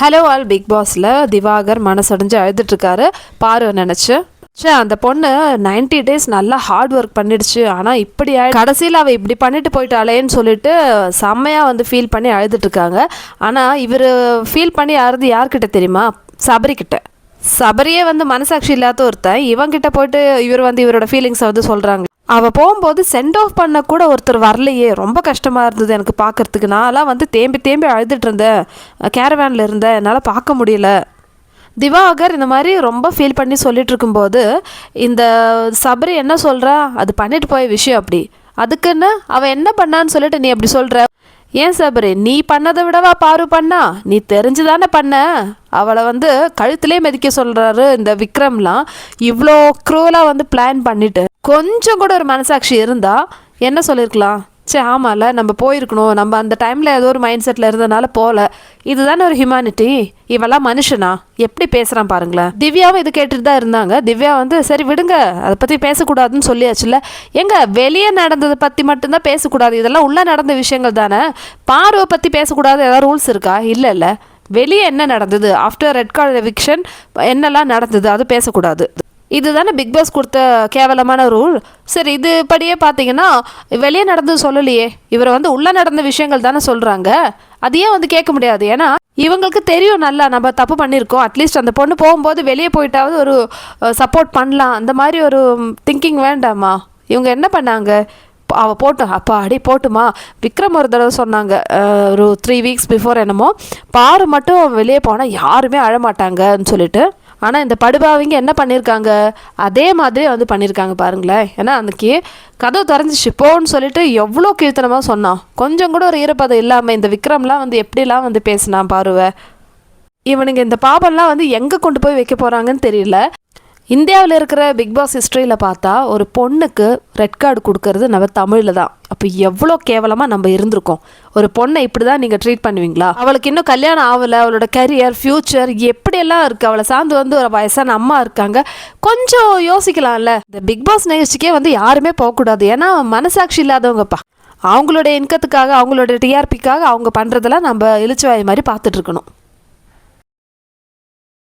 Hello all big பாஸில் திவாகர் மனசடைஞ்சு அழுதுட்டுருக்காரு. பாரு நினச்சி? சே அந்த பொண்ணு 90 டேஸ் நல்லா ஹார்ட் ஒர்க் பண்ணிடுச்சு. ஆனால் இப்படி கடைசியில் அவள் இப்படி பண்ணிட்டு போயிட்டாளேன்னு சொல்லிட்டு செம்மையாக வந்து ஃபீல் பண்ணி அழுதுட்டுருக்காங்க. ஆனால் இவர் ஃபீல் பண்ணி அழுது யார்கிட்ட தெரியுமா? சபரிக்கிட்ட சபரியே வந்து மனசாட்சி இல்லாத ஒருத்தன். இவங்கிட்ட போயிட்டு இவர் வந்து இவரோட ஃபீலிங்ஸை வந்து சொல்கிறாங்க அவள் போகும்போது சென்ட் ஆஃப் பண்ண கூட ஒருத்தர் வரலையே. ரொம்ப கஷ்டமாக இருந்தது எனக்கு பார்க்கறதுக்கு. நான்லாம் வந்து தேம்பி தேம்பி அழுதுட்டு இருந்தேன். கேரவேனில் இருந்தேன். என்னால் பார்க்க முடியல. திவாகர் இந்த மாதிரி ரொம்ப ஃபீல் பண்ணி சொல்லிட்டு இருக்கும்போது இந்த சபரி என்ன சொல்கிறா அது பண்ணிட்டு போய விஷயம் அப்படி. அதுக்குன்னு அவன் என்ன பண்ணான்னு சொல்லிட்டு நீ அப்படி சொல்கிற ஏன் சபரி? நீ பண்ணதை விடவா பாரு பண்ணா. நீ தெரிஞ்சுதானே பண்ண. அவளை வந்து கழுத்திலே மிதிக்க சொல்கிறாரு இந்த விக்ரம்லாம். இவ்வளோ க்ரூவலாக வந்து பிளான் பண்ணிட்டு. கொஞ்சம் கூட ஒரு மனசாட்சி இருந்தா என்ன சொல்லியிருக்கலாம் சே ஆமாம்ல நம்ம போயிருக்கணும். நம்ம அந்த டைமில் ஏதோ ஒரு மைண்ட் செட்டில் இருந்தனால போகல இதுதானே ஒரு ஹியூமானிட்டி இவெல்லாம் மனுஷனா? எப்படி பேசுகிறான் பாருங்களேன். திவ்யாவும் இது கேட்டுட்டு தான் இருந்தாங்க. திவ்யா வந்து சரி விடுங்க. அதை பற்றி பேசக்கூடாதுன்னு சொல்லியாச்சுல்ல. எங்க வெளியே நடந்ததை பற்றி மட்டும்தான் பேசக்கூடாது. இதெல்லாம் உள்ளே நடந்த விஷயங்கள் தானே. பார்வை பற்றி பேசக்கூடாது. ஏதாவது ரூல்ஸ் இருக்கா? இல்லை இல்லை. வெளியே என்ன நடந்தது? ஆஃப்டர் ரெட் கார்டு எவிக்ஷன் என்னெல்லாம் நடந்தது? அது பேசக்கூடாது. இதுதானே பிக் பாஸ் கொடுத்த கேவலமான ரூல் சரி இது படியே பார்த்தீங்கன்னா வெளியே நடந்து சொல்லலையே. இவரை வந்து உள்ளே நடந்த விஷயங்கள் தானே சொல்கிறாங்க அதையே வந்து கேட்க முடியாது? ஏன்னா இவங்களுக்கு தெரியும் நல்லா நம்ம தப்பு பண்ணியிருக்கோம். அட்லீஸ்ட் அந்த பொண்ணு போகும்போது வெளியே போயிட்டாவது ஒரு சப்போர்ட் பண்ணலாம். அந்த மாதிரி ஒரு திங்கிங் வேண்டாமா? இவங்க என்ன பண்ணாங்க? அவள் போட்டோம் அப்பா அடி போட்டுமா? விக்ரம் ஒரு தடவை சொன்னாங்க. ஒரு த்ரீ வீக்ஸ் பிஃபோர் என்னமோ பாரு மட்டும் வெளியே போனால் யாருமே அழமாட்டாங்கன்னு சொல்லிட்டு. ஆனால் இந்த படுபாவிங்க என்ன பண்ணியிருக்காங்க அதே மாதிரி வந்து பண்ணியிருக்காங்க பாருங்களேன். ஏன்னா அன்றைக்கி கதவு திறந்துச்சு போன்னு சொல்லிட்டு எவ்வளோ கீர்த்தனமாக சொன்னான் கொஞ்சம் கூட ஒரு ஈரப்பதம் இல்லாமல் இந்த விக்ரம்லாம் வந்து எப்படிலாம் வந்து பேசினான் பாருவ. இவனுங்க இந்த பாபம்லாம் வந்து எங்கே கொண்டு போய் வைக்க போகிறாங்கன்னு தெரியல. இந்தியாவில் இருக்கிற பிக் பாஸ் ஹிஸ்ட்ரியில் பார்த்தா ஒரு பொண்ணுக்கு ரெட் கார்டு கொடுக்கறது நம்ம தமிழில் தான். அப்போ எவ்வளோ கேவலமாக நம்ம இருந்திருக்கோம். ஒரு பொண்ணை இப்படி தான் நீங்கள் ட்ரீட் பண்ணுவீங்களா? அவளுக்கு இன்னும் கல்யாணம் ஆகலை அவளோட கரியர் ஃப்யூச்சர் எப்படியெல்லாம் இருக்குது அவளை சார்ந்து வந்து ஒரு வயசான அம்மா இருக்காங்க. கொஞ்சம் யோசிக்கலாம்ல. இந்த பிக் பாஸ் நிகழ்ச்சிக்கே வந்து யாருமே போகக்கூடாது. ஏன்னா மனசாட்சி இல்லாதவங்கப்பா. அவங்களோட இன்கத்துக்காக அவங்களோட டிஆர்பிக்காக அவங்க பண்ணுறதெல்லாம் நம்ம இழிச்சுவாய் மாதிரி பார்த்துட்ருக்கணும்